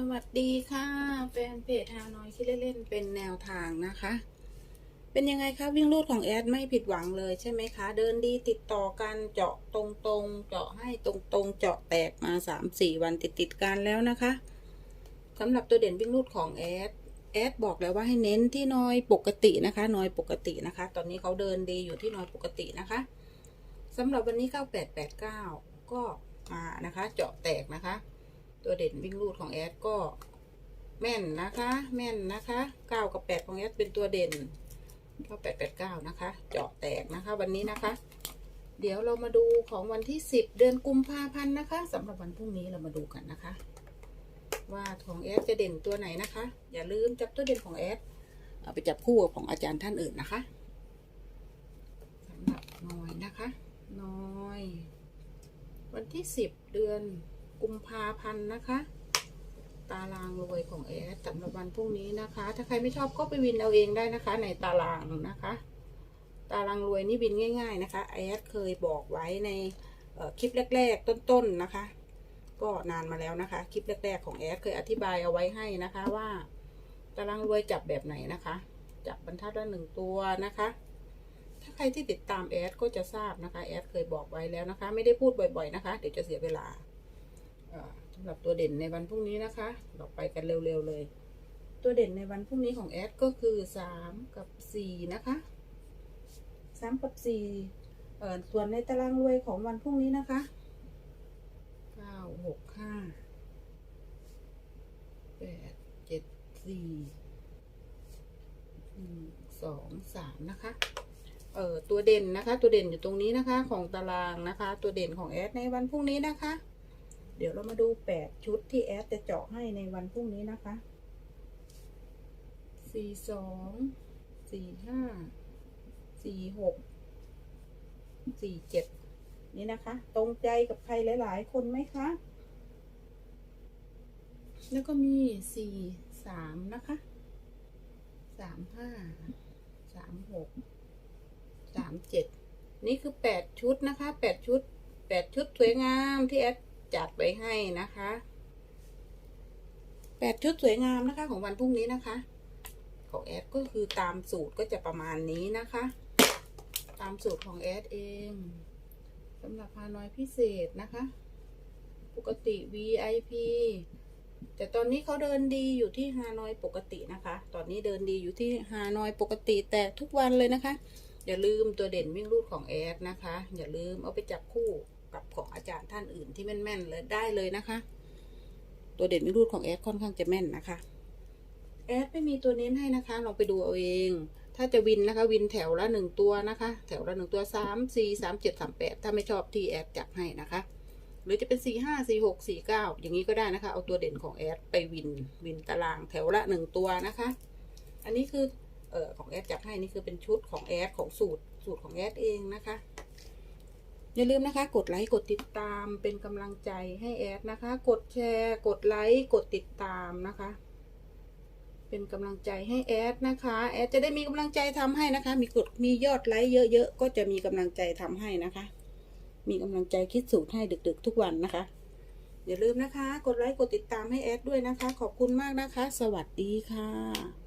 สวัสดีค่ะแฟนเพจฮานอยคิดเล่นๆเป็นแนวทางนะคะ เป็นยังไงคะวิ่งรูดของแอดไม่ผิดหวังเลยใช่ไหมคะ เดินดีติดต่อกันเจาะตรงๆ เจาะให้ตรงๆ เจาะแตกมาสามสี่วันติดๆกันแล้วนะคะสำหรับตัวเด่นวิ่งรูดของแอดแอดบอกแล้วว่าให้เน้นที่นอยปกตินะคะนอยปกตินะคะ ตอนนี้เขาเดินดีอยู่ที่นอยปกตินะคะสำหรับวันนี้ 9889 ก็มานะคะ เจาะแตกนะคะ ตัวเด่นวิ่งรูดของแอดก็แม่นนะคะ แม่นนะคะเก้ากับแปดของแอดเป็นตัวเด่นเก้าแปดแปดเก้านะคะเจาะแตกนะคะ วันนี้นะคะ เดี๋ยวเรามาดูของวันที่สิบเดือนกุมภาพันธ์นะคะสำหรับวันพรุ่งนี้เรามาดูกันนะคะ ว่าของแอดจะเด่นตัวไหนนะคะ อย่าลืมจับตัวเด่นของแอดเอาไปจับคู่กับของอาจารย์ท่านอื่นนะคะสำหรับน้อยนะคะน้อย วันที่สิบเดือน กุมภาพันธ์นะคะ ตารางรวยของแอดสำหรับวันพรุ่งนี้นะคะ ถ้าใครไม่ชอบก็ไปวินเอาเองได้นะคะ ในตารางนะคะ ตารางรวยนี่วินง่าย ๆนะคะแอดเคยบอกไว้ในคลิปแรก ๆ ต้นๆนะคะ ก็นานมาแล้วนะคะ คลิปแรก ๆ ของแอดเคยอธิบายเอาไว้ให้นะคะว่า ตารางรวยจับแบบไหนนะคะ จับบรรทัดละหนึ่งตัวนะคะถ้าใครที่ติดตามแอดก็จะทราบนะคะ แอดเคยบอกไว้แล้วนะคะ ไม่ได้พูดบ่อยๆนะคะ เดี๋ยวจะเสียเวลา สำหรับตัวเด่นในวันพรุ่งนี้นะคะ เราไปกันเร็วๆเลย ตัวเด่นในวันพรุ่งนี้ของแอดก็คือสามกับสี่นะคะสามกับสี่เอ่อส่วนในตารางรวยของวันพรุ่งนี้นะคะเก้าหกห้าแปดเจ็ดสี่หนึ่งสองสามนะคะเอ่อตัวเด่นนะคะ ตัวเด่นอยู่ตรงนี้นะคะ ของตารางนะคะ ตัวเด่นของแอดในวันพรุ่งนี้นะคะ เดี๋ยวเรามาดูแปดชุดที่แอดจะเจาะให้ในวันพรุ่งนี้นะคะสี่สองสี่ห้าสี่หกสี่เจ็ดนี่นะคะ ตรงใจกับใครหลายๆ คนไหมคะ แล้วก็มีสี่สามนะคะสามห้าสามหกสามเจ็ดนี่คือแปดชุดนะคะแปดชุดแปดชุดสวยงามที่แอด จัดไว้ให้นะคะแปดชุดสวยงามนะคะของวันพรุ่งนี้นะคะ ของแอดก็คือตามสูตรก็จะประมาณนี้นะคะ ตามสูตรของแอดเองสำหรับฮานอยพิเศษนะคะ ปกติ VIP แต่ตอนนี้เขาเดินดีอยู่ที่ฮานอยปกตินะคะ ตอนนี้เดินดีอยู่ที่ฮานอยปกติแต่ทุกวันเลยนะคะ อย่าลืมตัวเด่นวิ่งรูดของแอดนะคะ อย่าลืมเอาไปจับคู่ กับของอาจารย์ท่านอื่นที่แม่นๆเลยได้เลยนะคะ ตัวเด่นวิ่รูดของแอดค่อนข้างจะแม่นนะคะ แอดไม่มีตัวเน้นให้นะคะลองไปดูเอาเอง ถ้าจะวินนะคะ วินแถวละหนึ่งตัวนะคะ แถวละหนึ่งตัวสามสี่สามเจ็ดสามแปดถ้าไม่ชอบที่แอดจับให้นะคะ หรือจะเป็นสี่ห้าสี่หกสี่เก้าอย่างนี้ก็ได้นะคะ เอาตัวเด่นของแอดไปวินวินตารางแถวละหนึ่งตัวนะคะ อันนี้คือเออของแอดจับให้นี่คือเป็นชุดของแอดของสูตรสูตรของแอดเองนะคะ อย่าลืมนะคะ กดไลค์กดติดตามเป็นกำลังใจให้แอดนะคะ กดแชร์ กดไลค์กดติดตามนะคะ เป็นกำลังใจให้แอดนะคะแอดจะได้มีกำลังใจทำให้นะคะ มีกดมียอดไลค์เยอะๆก็จะมีกำลังใจทำให้นะคะ มีกำลังใจคิดสูตรให้ดึกๆ ทุกวันนะคะ อย่าลืมนะคะ กดไลค์กดติดตามให้แอดด้วยนะคะ ขอบคุณมากนะคะ สวัสดีค่ะ